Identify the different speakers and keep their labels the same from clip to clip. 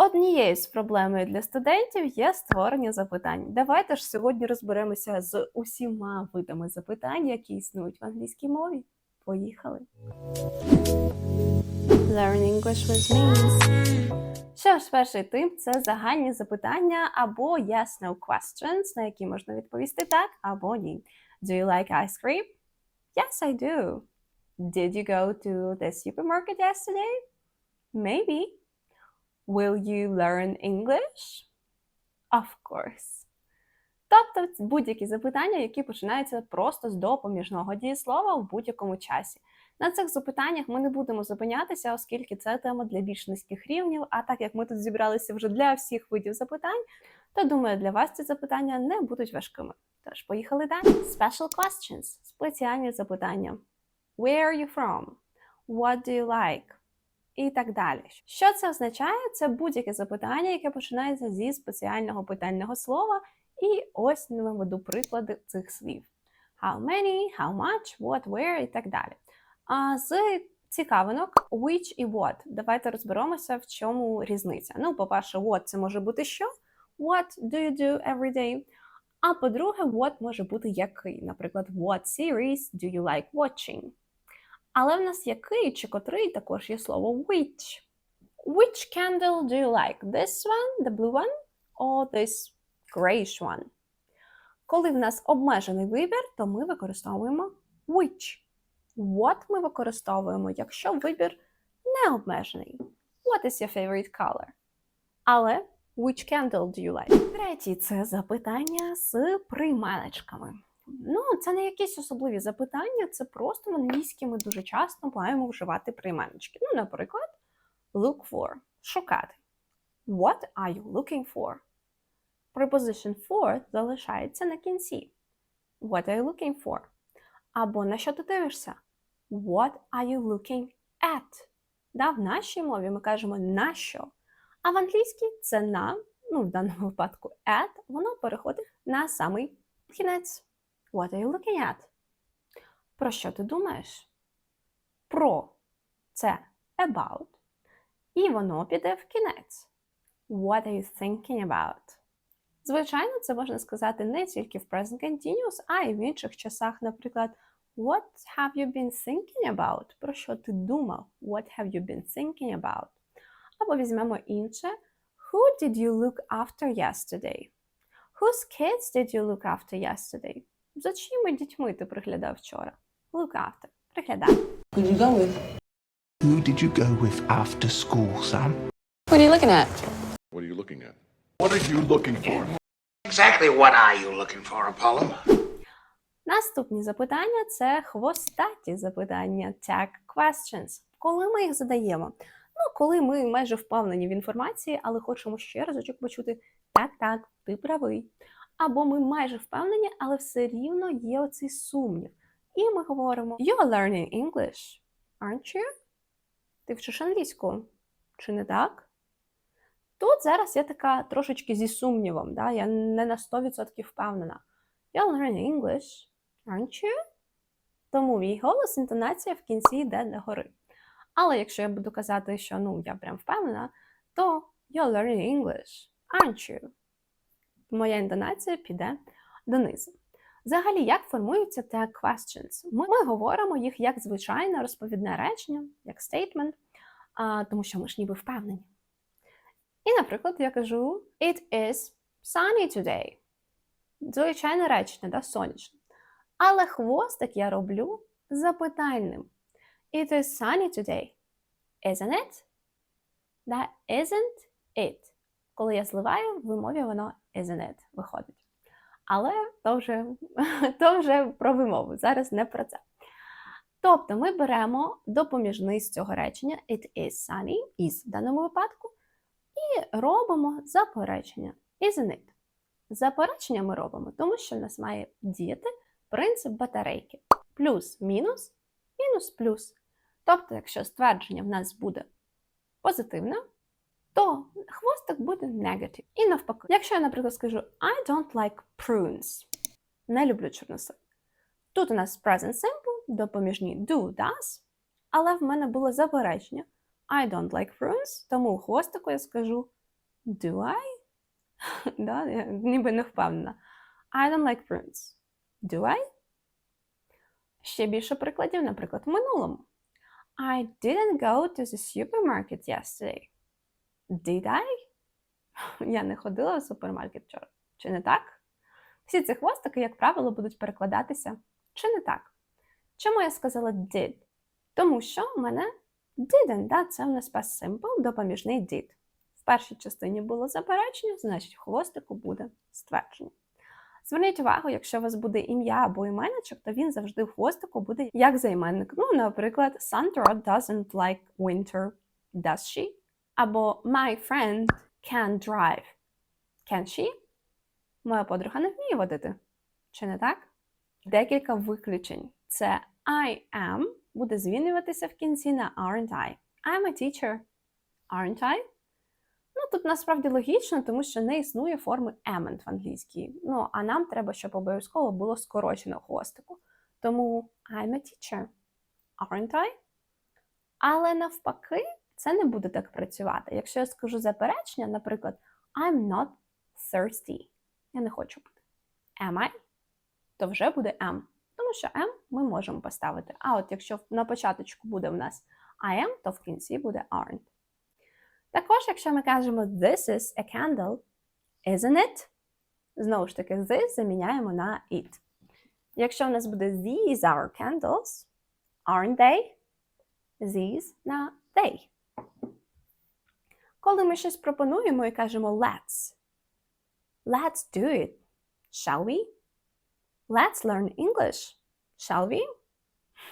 Speaker 1: Однією з проблемою для студентів є створення запитань. Давайте ж сьогодні розберемося з усіма видами запитань, які існують в англійській мові. Поїхали! Learn English with me. Що ж, перший тип це загальні запитання або yes-no questions, на які можна відповісти так або ні. Do you like ice cream? Yes, I do. Did you go to the supermarket yesterday? Maybe. Will you learn English? Of course. Тобто будь-які запитання, які починаються просто з допоміжного дієслова в будь-якому часі. На цих запитаннях ми не будемо зупинятися, оскільки це тема для більш низьких рівнів. А так як ми тут зібралися вже для всіх видів запитань, то думаю, для вас ці запитання не будуть важкими. Тож, поїхали далі. Special questions – спеціальні запитання. Where are you from? What do you like? І так далі. Що це означає? Це будь-яке запитання, яке починається зі спеціального питального слова. І ось наведу приклади цих слів: How many, how much, what, where і так далі. А з цікавинок which і what. Давайте розберемося, в чому різниця. Ну, по-перше, what це може бути що? What do you do every day? А по-друге, what може бути який. Наприклад, what series do you like watching? Але в нас який чи котрий також є слово which. Which candle do you like? This one, the blue one, or this grayish one? Коли в нас обмежений вибір, то ми використовуємо which. What ми використовуємо, якщо вибір не обмежений. What is your favorite color? Але which candle do you like? Третій це запитання з прийменечками. Ну, це не якісь особливі запитання, це просто в англійській ми дуже часто маємо вживати прийменочки. Ну, наприклад, look for шукати. What are you looking for? Preposition for залишається на кінці. What are you looking for? Або на що ти дивишся? What are you looking at? Да, в нашій мові ми кажемо на що. А в англійській це на, ну, в даному випадку at, воно переходить на самий кінець. What are you looking at? Про що ти думаєш? Про це about. І воно піде в кінець. What are you thinking about? Звичайно, це можна сказати не тільки в present continuous, а й в інших часах, наприклад, What have you been thinking about? Про що ти думав? What have you been thinking about? Або візьмемо інше. Who did you look after yesterday? Whose kids did you look after yesterday? За чиїми дітьми ти приглядав вчора? Look after. Приглядай.
Speaker 2: Who did you go with?
Speaker 3: Who did you go with after school, Sam?
Speaker 2: What are you looking at?
Speaker 4: What are you looking at? What are you looking for?
Speaker 5: Exactly what are you looking for, Apollo?
Speaker 1: Наступні запитання це хвостаті запитання, tag questions. Коли ми їх задаємо? Ну, коли ми майже впевнені в інформації, але хочемо ще разочок почути так, так, ти правий. Або ми майже впевнені, але все рівно є оцей сумнів. І ми говоримо: You're learning English, aren't you? Ти вчиш англійську, чи не так? Тут зараз я така трошечки зі сумнівом, да? я не на 100% впевнена. You're learning English, aren't you? Тому мій голос, інтонація в кінці йде догори. Але якщо я буду казати, що ну я прям впевнена, то you're learning English, aren't you? Моя інтонація піде донизу. Взагалі, як формуються tag questions? Ми, ми говоримо їх як звичайне розповідне речення, як statement, а, тому що ми ж ніби впевнені. І, наприклад, я кажу: It is sunny today. Звичайне речення, да, сонячне. Але хвостик я роблю запитальним. It is sunny today. Isn't it? Да, isn't it. Коли я зливаю, в вимові воно isn't it виходить. Але то вже, то вже про вимову, зараз не про це. Тобто ми беремо допоміжний з цього речення it is sunny, is в даному випадку, і робимо заперечення isn't it. Заперечення ми робимо, тому що в нас має діяти принцип батарейки. Плюс-мінус, мінус-плюс. Тобто, якщо ствердження в нас буде позитивне, то хвостик буде negative. І навпаки, якщо я, наприклад, скажу I don't like prunes, не люблю чорнослив. Тут у нас present simple, допоміжні do, does, але в мене було заперечення I don't like prunes, тому у хвостику я скажу Do I? да, я ніби не впевнена. I don't like prunes. Do I? Ще більше прикладів, наприклад, в минулому. I didn't go to the supermarket yesterday. Did I? Я не ходила в супермаркет вчора. Чи не так? Всі ці хвостики, як правило, будуть перекладатися чи не так. Чому я сказала did? Тому що в мене didn't, да? це в нас past simple, допоміжний did. В першій частині було заперечення, значить в хвостику буде ствердження. Зверніть увагу, якщо у вас буде ім'я або іменничок, то він завжди в хвостику буде як займенник. Ну, наприклад, Sandra doesn't like winter, does she? Або My friend can drive. Can she? Моя подруга не вміє водити. Чи не так? Декілька виключень. Це I am буде змінюватися в кінці на aren't I. I'm a teacher. Aren't I? Ну, тут насправді логічно, тому що не існує форми amn't в англійській. Ну, а нам треба, щоб обов'язково було скорочено хвостику. Тому I'm a teacher. Aren't I? Але навпаки, це не буде так працювати. Якщо я скажу заперечення, наприклад, I'm not thirsty. Я не хочу пити. Am I? То вже буде am. Тому що am ми можемо поставити. А от якщо на початочку буде в нас I am, то в кінці буде aren't. Також, якщо ми кажемо this is a candle, isn't it? Знову ж таки, this заміняємо на it. Якщо в нас буде these are candles, aren't they? These на they. Коли ми щось пропонуємо і кажемо let's. Let's do it. Shall we? Let's learn English. Shall we?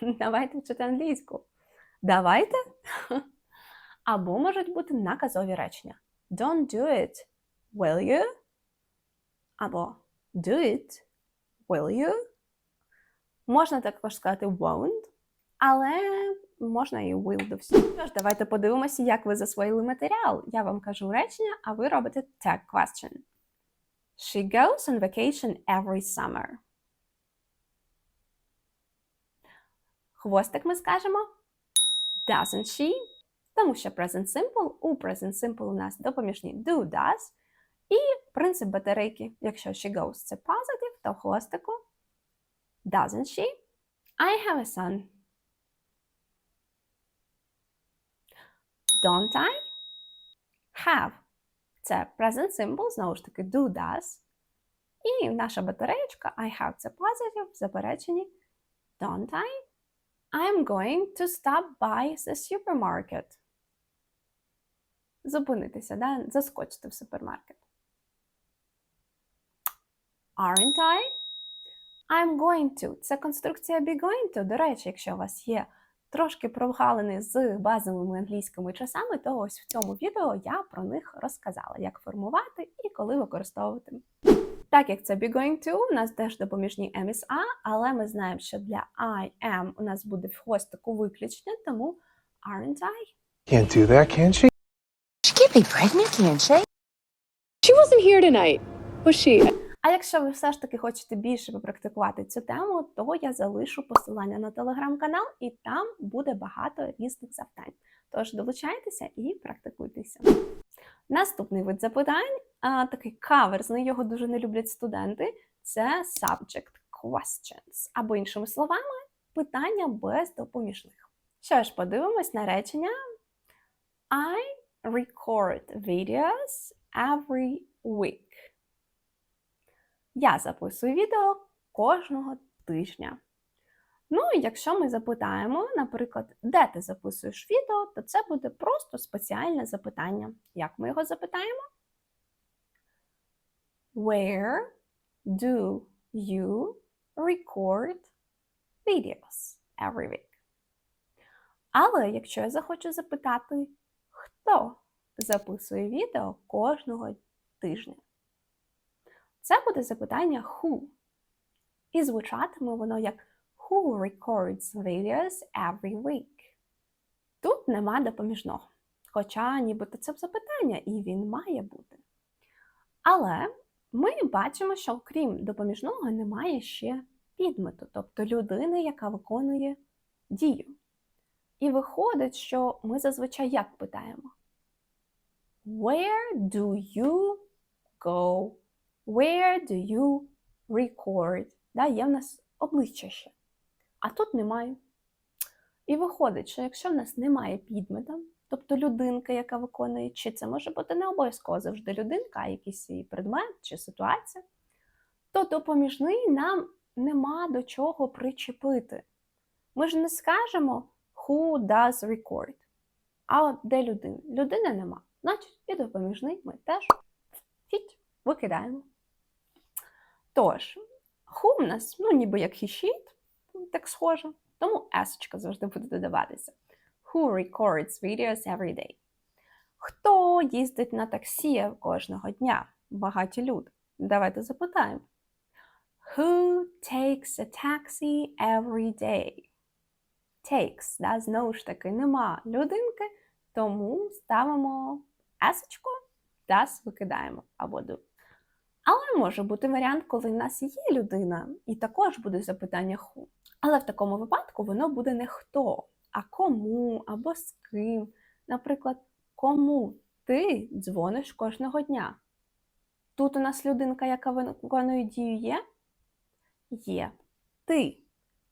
Speaker 1: Давайте вчити англійську. Давайте. Або можуть бути наказові речення. Don't do it. Will you? Або do it. Will you? Можна також сказати won't, але можна і всього. Тож, давайте подивимося, як ви засвоїли матеріал. Я вам кажу речення, а ви робите tag question. She goes on vacation every summer. Хвостик ми скажемо doesn't she? Тому що present simple, у present simple у нас допоміжні do, does. І принцип батарейки. Якщо she goes це positive, то хвостику doesn't she? I have a son. Don't I? Have. Це present simple, знову ж таки, do, does. І наша батареєчка I have це positive в запереченні don't I? I'm going to stop by the supermarket. Зупинитися, да? заскочити в супермаркет. Aren't I? I'm going to. Це конструкція be going to. До речі, якщо у вас є трошки прогалини з базовими англійськими часами, то ось в цьому відео я про них розказала, як формувати і коли використовувати. Так як це be going to, у нас теж допоміжні M із A, але ми знаємо, що для I am у нас буде в хвостику виключення, тому aren't I?
Speaker 6: Can't do that, can she?
Speaker 2: She can't be pregnant, can she?
Speaker 7: She wasn't here tonight, was she?
Speaker 1: А якщо ви все ж таки хочете більше попрактикувати цю тему, то я залишу посилання на телеграм-канал, і там буде багато різних завдань. Тож долучайтеся і практикуйтеся. Наступний вид запитань, такий каверзний, його дуже не люблять студенти. Це subject questions, або іншими словами, питання без допоміжних. Що ж, подивимось на речення. I record videos every week. Я записую відео кожного тижня. Ну і якщо ми запитаємо, наприклад, де ти записуєш відео, то це буде просто спеціальне запитання. Як ми його запитаємо? Where do you record videos every week? Але якщо я захочу запитати, хто записує відео кожного тижня, це буде запитання who. І звучатиме воно як Who records videos every week? Тут нема допоміжного. Хоча нібито це запитання, і він має бути. Але ми бачимо, що окрім допоміжного немає ще підмету, тобто людини, яка виконує дію. І виходить, що ми зазвичай як питаємо? Where do you go? Where do you record? Да, є в нас обличчя ще. А тут немає. І виходить, що якщо в нас немає підмета, тобто людинка, яка виконує, чи це може бути не обов'язково завжди людинка, а якийсь її предмет чи ситуація, то допоміжний нам нема до чого причепити. Ми ж не скажемо who does record. А от де людина? Людини нема. Значить, і допоміжний ми теж фіть викидаємо. Тож, who в нас, ну, ніби як he sheet, так схоже, тому есочка завжди буде додаватися. Who records videos every day? Хто їздить на таксі кожного дня? Багаті люди. Давайте запитаємо. Who takes a taxi every day? Takes, да, знову ж таки, нема людинки, тому ставимо есочку, does викидаємо або do. Але може бути варіант, коли в нас є людина, і також буде запитання who. Але в такому випадку воно буде не хто, а кому або з ким. Наприклад, кому ти дзвониш кожного дня. Тут у нас людинка, яка виконує дію є? Є. Ти.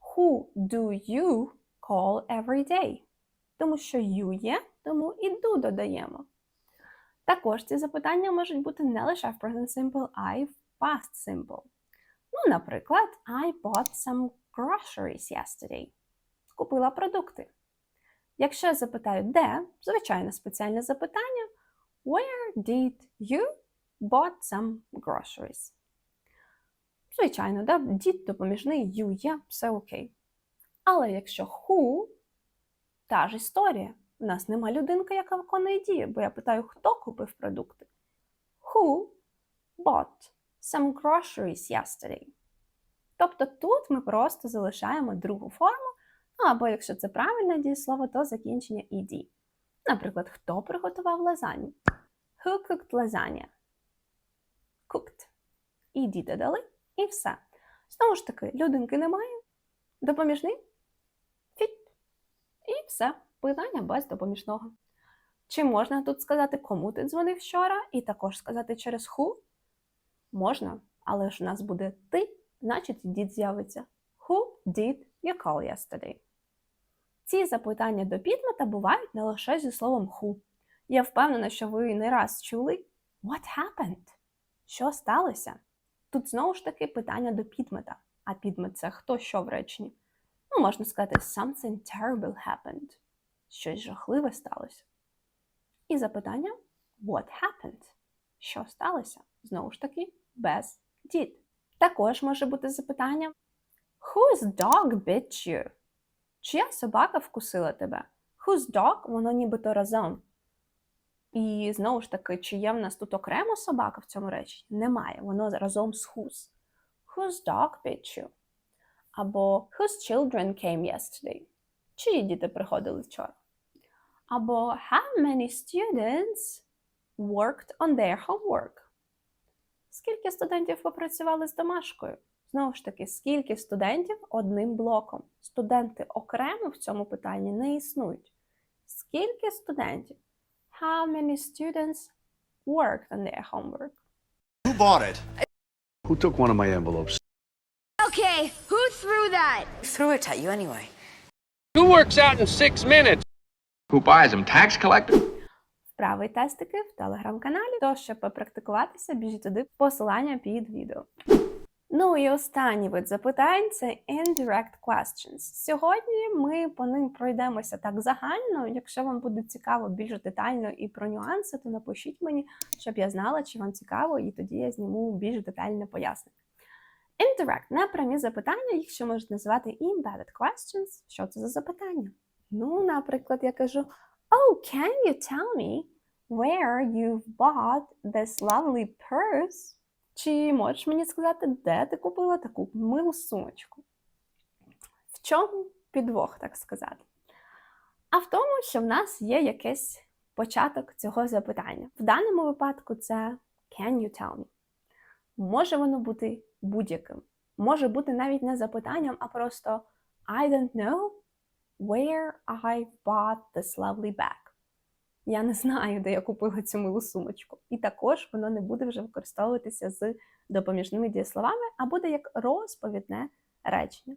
Speaker 1: Who do you call every day? Тому що you є, тому і do додаємо. Також ці запитання можуть бути не лише в present simple, а й в past simple. Ну, наприклад, I bought some groceries yesterday. Купила продукти. Якщо я запитаю де, звичайно, спеціальне запитання Where did you bought some groceries? Звичайно, да? did допоміжний you є, все окей. Але якщо who, та ж історія. У нас нема людинки, яка виконує дію, бо я питаю, хто купив продукти. Who bought some groceries yesterday? Тобто тут ми просто залишаємо другу форму, ну або якщо це правильне дієслово, то закінчення ed. Наприклад, хто приготував лазанью? Who cooked lasagna? Cooked. Ed додали і все. Знову ж таки, людинки немає. Допоміжний? Фіт. І все. Питання без допоміжного. Чи можна тут сказати, кому ти дзвонив вчора, і також сказати через who? Можна, але ж у нас буде ти, значить did з'явиться. Who did you call yesterday? Ці запитання до підмета бувають не лише зі словом who. Я впевнена, що ви не раз чули What happened? Що сталося? Тут знову ж таки питання до підмета. А підмет це хто що в реченні? Ну, можна сказати, something terrible happened. Щось жахливе сталося. І запитання What happened? Що сталося? Знову ж таки, без did. Також може бути запитання Whose dog bit you? Чия собака вкусила тебе? Whose dog? Воно нібито разом. І знову ж таки, чи є в нас тут окремо собака в цьому речі? Немає. Воно разом з whose. Whose dog bit you? Або Whose children came yesterday? Чиї діти приходили вчора? Або How many students worked on their homework? Скільки студентів попрацювали з домашкою? Знову ж таки, скільки студентів одним блоком? Студенти окремо в цьому питанні не існують. Скільки студентів? How many students worked on their homework?
Speaker 6: Who bought it?
Speaker 4: Who took one of my envelopes?
Speaker 8: Okay, who threw that?
Speaker 2: Threw it at you anyway.
Speaker 9: Who works out in six minutes?
Speaker 5: Who buys them? Tax collector?
Speaker 1: Вправи і тестики в телеграм-каналі. То, щоб попрактикуватися, біжіть туди посилання під відео. Ну і останній вид запитань це indirect questions. Сьогодні ми по ним пройдемося так загально. Якщо вам буде цікаво більш детально і про нюанси, то напишіть мені, щоб я знала, чи вам цікаво, і тоді я зніму більш детальне пояснення. Indirect – непрямі запитання, їх ще можуть називати embedded questions. Що це за запитання? Ну, наприклад, я кажу: Oh, can you tell me where you've bought this lovely purse? Чи можеш мені сказати, де ти купила таку милу сумочку? В чому підвох, так сказати? А в тому, що в нас є якийсь початок цього запитання. В даному випадку це can you tell me? Може воно бути будь-яким. Може бути навіть не запитанням, а просто I don't know where I bought this lovely bag. Я не знаю, де я купила цю милу сумочку. І також воно не буде вже використовуватися з допоміжними дієсловами, а буде як розповідне речення.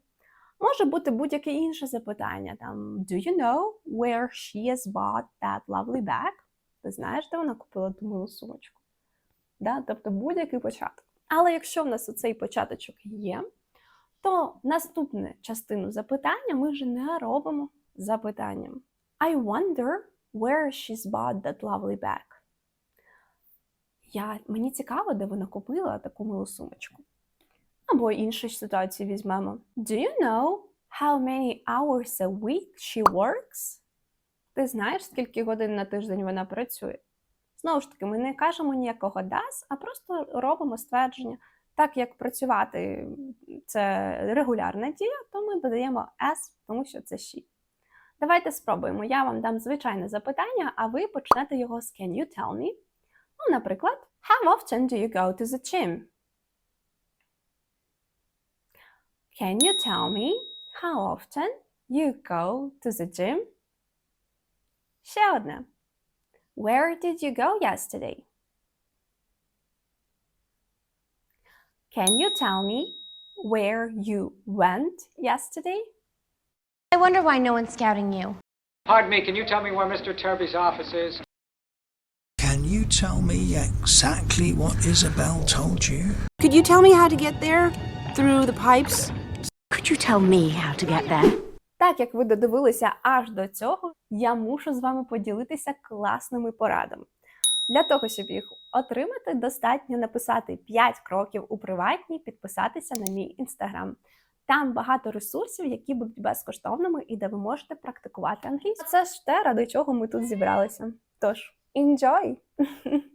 Speaker 1: Може бути будь-яке інше запитання. Там Do you know where she has bought that lovely bag? Ти знаєш, де вона купила ту милу сумочку? Да? Тобто будь-який початок. Але якщо в нас оцей початочок є, то наступну частину запитання ми вже не робимо запитанням. I wonder where she's bought that lovely bag. Я, мені цікаво, де вона купила таку милу сумочку. Або іншу ситуацію візьмемо. Do you know how many hours a week she works? Ти знаєш, скільки годин на тиждень вона працює? Знову ж таки, ми не кажемо ніякого does, а просто робимо ствердження. Так як працювати це регулярна дія, то ми додаємо s, тому що це she. Давайте спробуємо. Я вам дам звичайне запитання, а ви почнете його з Can you tell me? Ну, наприклад, How often do you go to the gym? Can you tell me how often you go to the gym? Ще одне. Where did you go yesterday? Can you tell me where you went yesterday?
Speaker 8: I wonder why no one's scouting you.
Speaker 6: Pardon me, can you tell me where Mr. Turby's office is?
Speaker 10: Can you tell me exactly what Isabel told you?
Speaker 2: Could you tell me how to get there? Through the pipes?
Speaker 11: Could you tell me how to get there?
Speaker 1: Так як ви додивилися аж до цього, я мушу з вами поділитися класними порадами. Для того, щоб їх отримати, достатньо написати 5 кроків у приватній, підписатися на мій інстаграм. Там багато ресурсів, які будуть безкоштовними і де ви можете практикувати англійську. Це ж те, ради чого ми тут зібралися. Тож, enjoy!